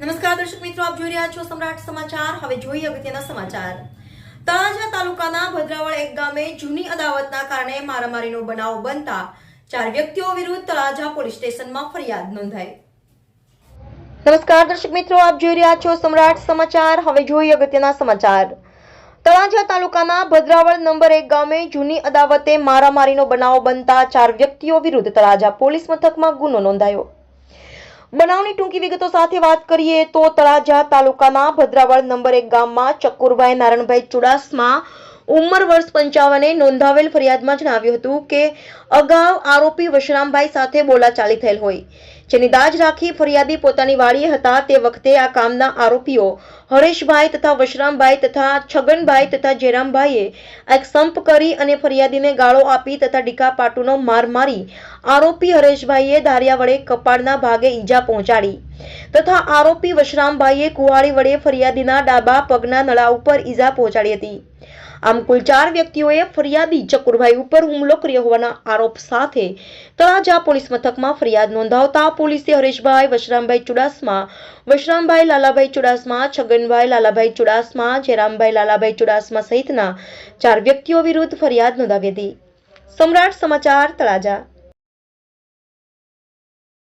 નમસ્કાર દર્શક મિત્રો, આપ જોઈ રહ્યા છો સમ્રાટ સમાચાર. હવે જોઈએ અગત્યના સમાચાર. તળાજા તાલુકાના ભદ્રાવળ એક ગામે જૂની અદાવતના કારણે મારામારીનો બનાવ બનતા ચાર વ્યક્તિઓ વિરુદ્ધ તળાજા પોલીસ સ્ટેશનમાં ફરિયાદ નોંધાઈ. નમસ્કાર દર્શક મિત્રો, આપ જોઈ રહ્યા છો સમ્રાટ સમાચાર. હવે જોઈએ અગત્યના સમાચાર. તળાજા તાલુકાના ભદ્રાવળ નંબર એક ગામે જૂની અદાવતે મારામારીનો બનાવ બનતા ચાર વ્યક્તિઓ વિરુદ્ધ તળાજા પોલીસ મથકમાં ગુનો નોંધાયો. બનાવની ટૂંકી વિગતો સાથે વાત કરીએ તો તળાજા તાલુકાના ભદ્રાવળ નંબર એક ગામમાં ચક્કુરભાઈ નારણભાઈ ચુડાસમા ઉંમર વર્ષ પંચાવને નોંધાવેલ ફરિયાદમાં જણાવ્યું હતું કે અગાઉ આરોપી વશરામભાઈ સાથે બોલાચાલી થયેલ હોય. જેની દાજ રાખી ફરિયાદી પોતાની વાડીએ હતા તે વખતે આ કામના આરોપીઓ હરેશભાઈ તથા વશરામભાઈ તથા છગનભાઈ તથા જેરામભાઈએ એક સંપ કરી અને ફરિયાદીને ગાળો આપી તથા ડીકા પાટુનો માર મારી આરોપી હરેશભાઈએ ધારિયા વડે કપાળના ભાગે ઈજા પહોંચાડી. તથા આરોપી વશરામભાઈએ કુવાળી વડે ફરિયાદીના ડાબા પગના નળા ઉપર ઈજા પહોંચાડી હતી. આમ કુલ ચાર વ્યક્તિઓએ ફરિયાદી ચકુરભાઈ ઉપર હુમલો કર્યો હોવાના આરોપ સાથે તળાજા પોલીસ મથકમાં ફરિયાદ નોંધાવતા પોલીસે હરેશભાઈ, વશરામભાઈ ચુડાસમા, વશરામભાઈ લાલાભાઈ ચુડાસમા, છગનભાઈ લાલાભાઈ ચુડાસમા જેરામભાઈ લાલાભાઈ ચુડાસમા સહિતના ચાર વ્યક્તિઓ વિરુદ્ધ ફરિયાદ નોંધાવી હતી. સમ્રાટ સમાચાર તળાજા